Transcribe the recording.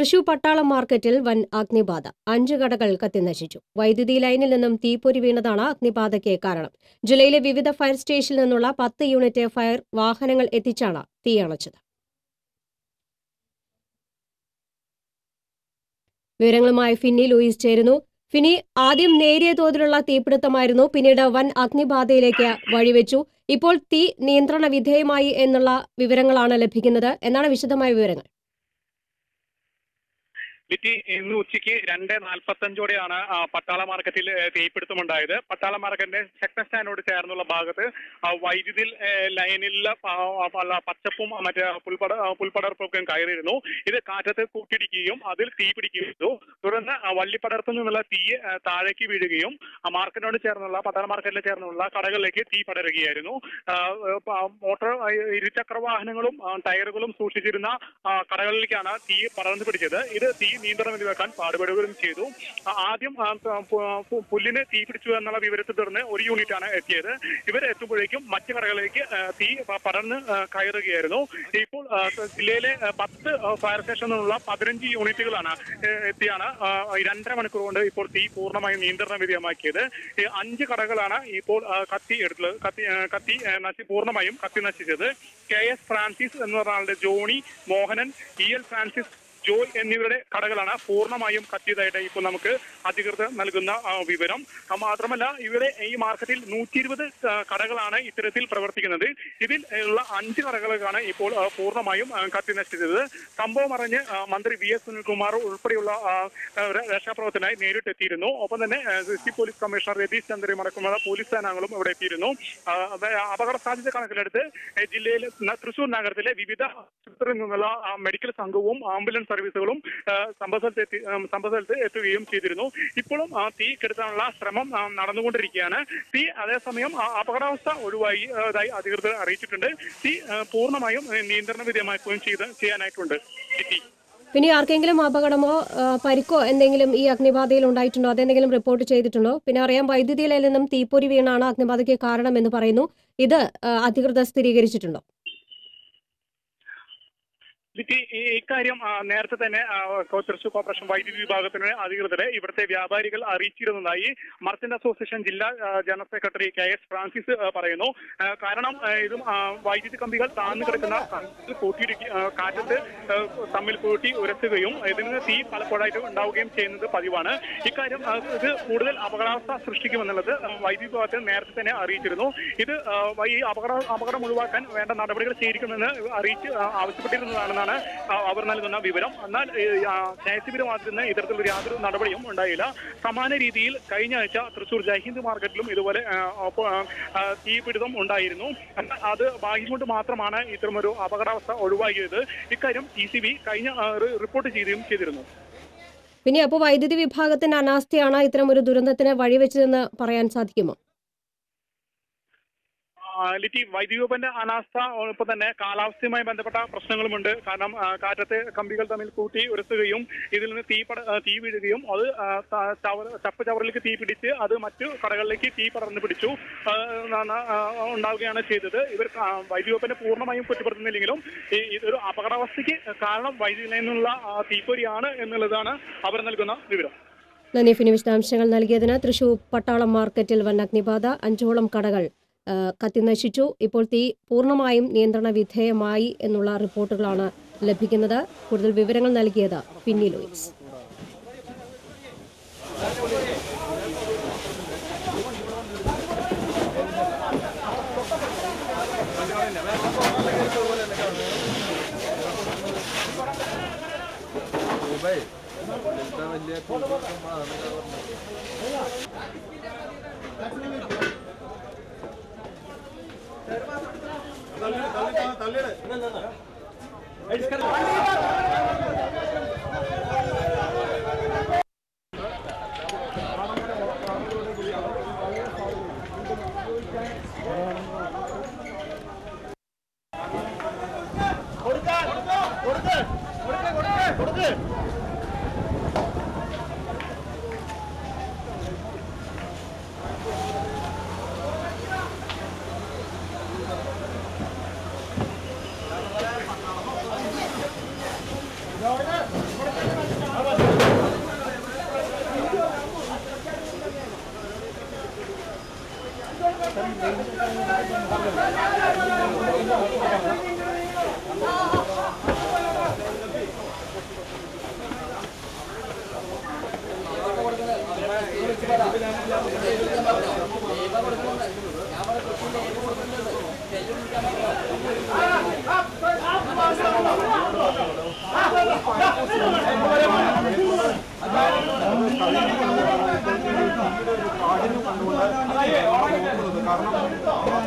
തൃശൂർ പട്ടാളം മാർക്കറ്റിൽ വൻ അഗ്നിബാധ. അഞ്ച് കടകൾ കത്തിനശിച്ചു വൈദ്യുതി ലൈനിൽ നിന്നും തീപ്പൊരി വീണതാണ് അഗ്നിബാധയ്ക്ക് കാരണം. ജില്ലയിലെ വിവിധ ഫയർ സ്റ്റേഷനിൽ നിന്നുള്ള പത്ത് യൂണിറ്റ് ഫയർ വാഹനങ്ങൾ എത്തിച്ചാണ് തീയണച്ചത് വിവരങ്ങളുമായി ഫിന്നി ലൂയിസ് ചേരുന്നു. ഫിനി ആദ്യം നേരിയ തോതിലുള്ള തീപിടുത്തമായിരുന്നു പിന്നീട് വൻ അഗ്നിബാധയിലേക്ക് വഴിവെച്ചു. ഇപ്പോൾ തീ നിയന്ത്രണ വിധേയമായി എന്നുള്ള വിവരങ്ങളാണ് ലഭിക്കുന്നത്. എന്നാണ് വിശദമായ വിവരങ്ങൾ? ലിറ്റി ഇന്ന് ഉച്ചയ്ക്ക് രണ്ട് നാൽപ്പത്തഞ്ചോടെയാണ് പട്ടാള മാർക്കറ്റിൽ തീപിടുത്തമുണ്ടായത് പട്ടാള മാർക്കറ്റിന്റെ സെക്ടർ സ്റ്റാൻഡോട് ചേർന്നുള്ള ഭാഗത്ത് വൈദ്യുതി ലൈനിലെ പച്ചപ്പും മറ്റേ പുൽപ്പട ആ, പുൽപ്പടർപ്പൊക്കെ കയറിയിരുന്നു. ഇത് കാറ്റത്ത് കൂട്ടിടിക്കുകയും അതിൽ തീ പിടിക്കുകയും തുടർന്ന് വള്ളിപ്പടർപ്പിൽ നിന്നുള്ള തീ താഴേക്ക് വീഴുകയും മാർക്കറ്റിനോട് ചേർന്നുള്ള പട്ടാള മാർക്കറ്റിൽ ചേർന്നുള്ള കടകളിലേക്ക് തീ പടരുകയായിരുന്നു. മോട്ടോർ ഇരുചക്ര വാഹനങ്ങളും ടയറുകളും സൂക്ഷിച്ചിരുന്ന കടകളിലേക്കാണ് തീ പടർന്നു പിടിച്ചത്. ഇത് തീ നിയന്ത്രണം വെക്കാൻ പാടുപെടുകയും ചെയ്തു. ആദ്യം പുല്ലിനെ തീ പിടിച്ചു എന്നുള്ള വിവരത്തെ തുടർന്ന് ഒരു യൂണിറ്റാണ് എത്തിയത്. ഇവരെത്തുമ്പോഴേക്കും മറ്റു കടകളിലേക്ക് തീ പടർന്ന് കയറുകയായിരുന്നു. ഇപ്പോൾ ജില്ലയിലെ പത്ത് ഫയർ സ്റ്റേഷനിൽ നിന്നുള്ള പതിനഞ്ച് യൂണിറ്റുകളാണ് എത്തിയാണ്. രണ്ടര മണിക്കൂർ കൊണ്ട് ഇപ്പോൾ തീ പൂർണമായും നിയന്ത്രണ വിധേയമാക്കിയത്. അഞ്ച് കടകളാണ് ഇപ്പോൾ കത്തി എടുത്തത് കത്തി കത്തി നശി പൂർണമായും കത്തി നശിച്ചത്. കെ. എസ്. ഫ്രാൻസിസ് എന്ന് ആളുടെ Johny Mohanan E. L. Francis Joy എന്നിവരുടെ കടകളാണ് പൂർണമായും കത്തിയതായിട്ട് ഇപ്പോൾ നമുക്ക് അധികൃതർ നൽകുന്ന വിവരം. മാത്രമല്ല ഇവരെ ഈ മാർക്കറ്റിൽ നൂറ്റി ഇരുപത് കടകളാണ് ഇത്തരത്തിൽ പ്രവർത്തിക്കുന്നത്. ഇതിൽ ഉള്ള അഞ്ച് കടകൾക്കാണ് ഇപ്പോൾ പൂർണമായും കത്തി നശിച്ചത്. സംഭവം അറിഞ്ഞ് മന്ത്രി വി എസ് സുനിൽകുമാർ ഉൾപ്പെടെയുള്ള രക്ഷാപ്രവർത്തനായി നേരിട്ടെത്തിയിരുന്നു. ഒപ്പം തന്നെ സിറ്റി പോലീസ് കമ്മീഷണർ രതീഷ് ചന്ദ്രയും അടക്കമുള്ള പോലീസ് സേനാംഗങ്ങളും ഇവിടെ എത്തിയിരുന്നു. അപകട സാധ്യത കണക്കിലെടുത്ത് ജില്ലയിലെ തൃശൂർ നഗരത്തിലെ വിവിധ ആശുപത്രിയിൽ നിന്നുള്ള മെഡിക്കൽ സംഘവും ആംബുലൻസ് സർവീസുകളും സംഭവസ്ഥലത്ത് സംഭവസ്ഥലത്ത് എത്തുകയും ചെയ്തിരുന്നു. ഇപ്പോഴും തീ കെടുത്താനുള്ള ശ്രമം നടന്നുകൊണ്ടിരിക്കുകയാണ്. തീ അതേസമയം അപകടാവസ്ഥ ഒഴിവായി ആ, അധികൃതർ അറിയിച്ചിട്ടുണ്ട്. തീ പൂർണമായും നിയന്ത്രണ വിധേയമാക്കുകയും ചെയ്ത് ചെയ്യാനായിട്ടുണ്ട്. പിന്നെ ആർക്കെങ്കിലും അപകടമോ പരിക്കോ എന്തെങ്കിലും ഈ അഗ്നിബാധയിൽ ഉണ്ടായിട്ടുണ്ടോ? അതെന്തെങ്കിലും റിപ്പോർട്ട് ചെയ്തിട്ടുണ്ടോ? പിന്നെ അറിയാം വൈദ്യുതിയിലെ നിന്നും തീപ്പൊരി വീണാണ് അഗ്നിബാധയ്ക്ക് കാരണം എന്ന് പറയുന്നു. ഇത് അധികൃതർ സ്ഥിരീകരിച്ചിട്ടുണ്ടോ? ലിറ്റി ഈ ഇക്കാര്യം നേരത്തെ തന്നെ തൃശൂർ കോർപ്പറേഷൻ വൈദ്യുതി വിഭാഗത്തിന് അധികൃതരെ ഇവിടുത്തെ വ്യാപാരികൾ അറിയിച്ചിരുന്നതായി മർച്ചന്റ് അസോസിയേഷൻ ജില്ലാ general secretary K S Francis പറയുന്നു. കാരണം ഇത് വൈദ്യുതി കമ്പികൾ താഴ്ന്നു കിടക്കുന്ന കമ്പികൾ കാറ്റത്ത് തമ്മിൽ കൂട്ടി ഉരസുകയും ഇതിന് തീ പലപ്പോഴായിട്ട് ഉണ്ടാവുകയും ചെയ്യുന്നത് പതിവാണ്. ഇക്കാര്യം ഇത് കൂടുതൽ അപകടാവസ്ഥ സൃഷ്ടിക്കുമെന്നുള്ളത് വൈദ്യുതി വിഭാഗത്തെ നേരത്തെ തന്നെ അറിയിച്ചിരുന്നു. ഇത് ഈ അപകട അപകടം ഒഴിവാക്കാൻ വേണ്ട നടപടികൾ സ്വീകരിക്കുമെന്ന് അറിയിച്ച് ആവശ്യപ്പെട്ടിരുന്നതാണെന്നാണ് ആ, അവർ നൽകുന്ന വിവരം. എന്നാൽ കെ എസ് നിന്ന് യാതൊരു നടപടിയും ഉണ്ടായില്ല. സമാന രീതിയിൽ കഴിഞ്ഞ ആഴ്ച തൃശൂർ ജയ്ഹിന്ദ് മാർക്കറ്റിലും ഇതുപോലെ തീപിടുത്തം ഉണ്ടായിരുന്നു. അത് ഭാഗ്യം കൊണ്ട് മാത്രമാണ് ഇത്തരമൊരു അപകടാവസ്ഥ ഒഴിവാക്കിയത്. ഇക്കാര്യം ടി സി ബി കഴിഞ്ഞ റിപ്പോർട്ട് ചെയ്യുകയും ചെയ്തിരുന്നു. പിന്നെ അപ്പോൾ വൈദ്യുതി വിഭാഗത്തിന്റെ അനാസ്ഥയാണ് ഇത്തരം ഒരു ദുരന്തത്തിന് വഴിവെച്ചതെന്ന് പറയാൻ സാധിക്കുമോ? ലിറ്റി വൈദ്യുതി വകുപ്പിന്റെ അനാസ്ഥ ഒപ്പം തന്നെ കാലാവസ്ഥയുമായി ബന്ധപ്പെട്ട പ്രശ്നങ്ങളുമുണ്ട്. കാരണം കാറ്റത്തെ കമ്പികൾ തമ്മിൽ കൂട്ടി ഉരസുകയും ഇതിൽ നിന്ന് തീ തീ വീഴുകയും അത് ചപ്പ് ചവറിലേക്ക് തീ പിടിച്ച് അത് മറ്റു കടകളിലേക്ക് തീ പടർന്നു പിടിച്ചു ഉണ്ടാവുകയാണ് ചെയ്തത്. ഇവർ ആ, വൈദ്യുതി വകുപ്പിനെ പൂർണമായും കുറ്റപ്പെടുത്തുന്നില്ലെങ്കിലും ഇതൊരു അപകടാവസ്ഥയ്ക്ക് കാരണം വൈദ്യുതി നിന്നുള്ള തീപ്പൊരിയാണ് എന്നുള്ളതാണ് അവർ നൽകുന്ന വിവരം. നന്ദി. ഫിനി വിശദാംശങ്ങൾ നൽകിയതിന് തൃശൂർ പട്ടാളം മാർക്കറ്റിൽ വൻ അഗ്നിബാധ അഞ്ചോളം കടകൾ കത്തിനശിച്ചു. ഇപ്പോൾ തീ പൂർണമായും നിയന്ത്രണ വിധേയമായി എന്നുള്ള റിപ്പോർട്ടുകളാണ് ലഭിക്കുന്നത്. കൂടുതൽ വിവരങ്ങൾ നൽകിയത് പിന്നി ലൂയിസ്. தள்ளிடு കാരണം